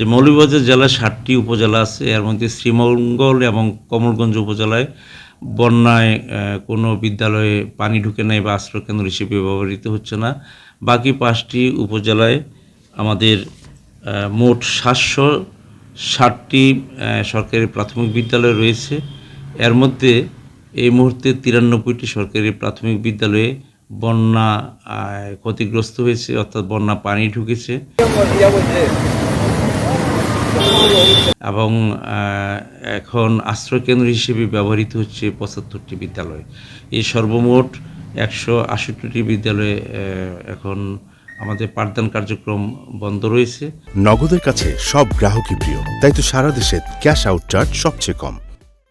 যে মৌলভীবাজার জেলায় ষাটটি উপজেলা আছে, এর মধ্যে শ্রীমঙ্গল এবং কমলগঞ্জ উপজেলায় বন্যায় কোনো বিদ্যালয়ে পানি ঢুকে নাই বা আশ্রয়কেন্দ্র হিসেবে ব্যবহৃত হচ্ছে না। বাকি পাঁচটি উপজেলায় আমাদের মোট সাতশো ষাটটি সরকারি প্রাথমিক বিদ্যালয় রয়েছে। এর মধ্যে এই মুহূর্তে তিরানব্বইটি সরকারি প্রাথমিক বিদ্যালয়ে বন্যা ক্ষতিগ্রস্ত হয়েছে, অর্থাৎ বন্যা পানি ঢুকেছে। এবং এখন আশ্রয়কেন্দ্র হিসেবে ব্যবহৃত হচ্ছে পঁচাত্তরটি বিদ্যালয়। এই সর্বমোট একশো আষট্টিটি বিদ্যালয়ে এখন আমাদের পাঠদান কার্যক্রম বন্ধ রয়েছে। নগদের কাছে সব গ্রাহকই প্রিয়, তাই তো সারা দেশে ক্যাশ আউট চার্জ সবচেয়ে কম।